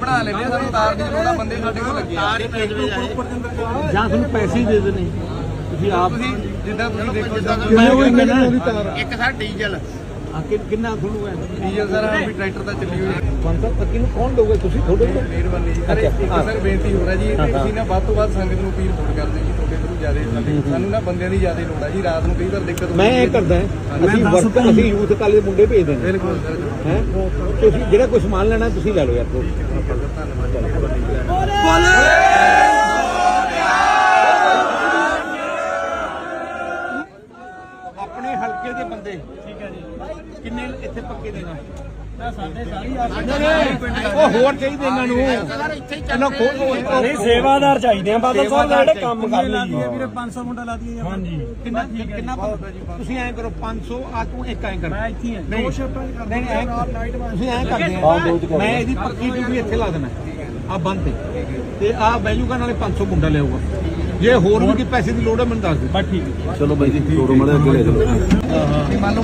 ਬਣਾ ਲੈਂਦੇ ਆ ਸਾਨੂੰ ਤਾਰ ਦੀ ਲੋੜ ਆ ਬੰਦੇ ਸਾਡੇ ਕੋਲ ਲੱਗੇ ਆ। ਜਾਂ ਤੁਹਾਨੂੰ ਪੈਸੇ ਹੀ ਦੇ ਦੇਣੇ। ਤੁਸੀਂ ਆਪ ਤੁਸੀਂ ਜਿੱਦਾਂ ਤੁਸੀਂ ਦੇਖੋ ਜਿੱਦਾਂ ਮੈਂ ਉਹ ਕਹਿੰਦਾ ਇੱਕ ਸਰ ਡੀਜ਼ਲ। ਆ ਕਿੰਨਾ ਤੁਹਾਨੂੰ ਹੈ? ਡੀਜ਼ਲ ਸਰ ਵੀ ਟਰੈਕਟਰ ਤਾਂ ਚੱਲੀ ਹੋਈ ਹੈ ਪੰਜ ਪੱਕੀ ਨੂੰ ਕੌਣ ਦੋਗੇ ਤੁਸੀਂ ਥੋੜੇ ਮਿਹਰਬਾਨੀ ਜੀ। ਸਰ ਬੇਨਤੀ ਹੋ ਰਹੀ ਜੀ ਤੁਸੀਂ ਨਾ ਵੱਧ ਤੋਂ ਵੱਧ ਸੰਗਤ ਨੂੰ ਅਪੀਲ ਫੋਨ ਕਰਦੇ ਜੀ। ਥਰੂ ਜ਼ਿਆਦਾ ਸਾਨੂੰ ਨਾ ਬੰਦਿਆਂ ਦੀ ਜ਼ਿਆਦਾ ਲੋੜ ਆ ਜੀ ਰਾਤ ਨੂੰ ਕਈ ਵਾਰ ਦਿੱਕਤ ਮੈਂ ਇਹ ਕਰਦਾ ਹਾਂ, ਅਸੀਂ ਵਰਕ ਅਸੀਂ ਯੂਥ ਕਾਲੇ ਦੇ ਮੁੰਡੇ ਭੇਜ ਦਿੰਦੇ ਬਿਲਕੁਲ ਸਰ ਹੈ? ਤੁਸੀਂ ਜਿਹੜਾ ਕੁਝ ਸਮਾਨ ਲੈਣਾ ਤੁਸੀਂ ਲੈ ਲਓ ਯਾਰ ਤੋਂ ਆਪਣੇ ਹਲਕੇ ਦੇ ਬੰਦੇ। ਠੀਕ ਹੈ ਜੀ। ਕਿੰਨੇ ਇੱਥੇ ਪੱਕੇ ਦੇਣਾ ਉਹ ਹੋਰ ਚਾਹੀਦੇ ਇਹਨਾਂ ਨੂੰ। ਇਹਨਾਂ ਖੋਲ ਨਹੀਂ ਸੇਵਾਦਾਰ ਚਾਹੀਦੇ ਆ ਬਾਦਲ ਸਾਹਿਬ ਜਿਹੜੇ ਕੰਮ ਕਰ ਲਈ ਵੀਰੇ 500 ਮੁੰਡਾ ਲਾ ਦਈਏ ਹਾਂਜੀ। ਕਿੰਨਾ ਕਿੰਨਾ ਤੁਸੀਂ ਐਂ ਕਰੋ 500 ਆ ਤੂੰ ਇੱਕ ਐਂ ਕਰ। ਮੈਂ ਇੱਥੇ ਨਹੀਂ ਨਹੀਂ, ਐਂ- ਤੁਸੀਂ ਐਂ ਕਰਦੇ ਇਹਦੀ ਪੱਕੀ ਡਿਊਟੀ ਇੱਥੇ ਲਾ ਦੇਣਾ। ਆ ਬੰਦ ਤੇ। ਤੇ ਆ ਬੈਜੂਗਾ ਨਾਲੇ 500 ਮੁੰਡਾ ਲਿਆਊਗਾ। ਜੇ ਹੋਰ ਵੀ ਕੋਈ ਪੈਸੇ ਦੀ ਲੋੜ ਹੈ ਮੈਨੂੰ ਦੱਸ ਦਿਓ। ਬਸ ਠੀਕ ਮੰਨ ਲਓ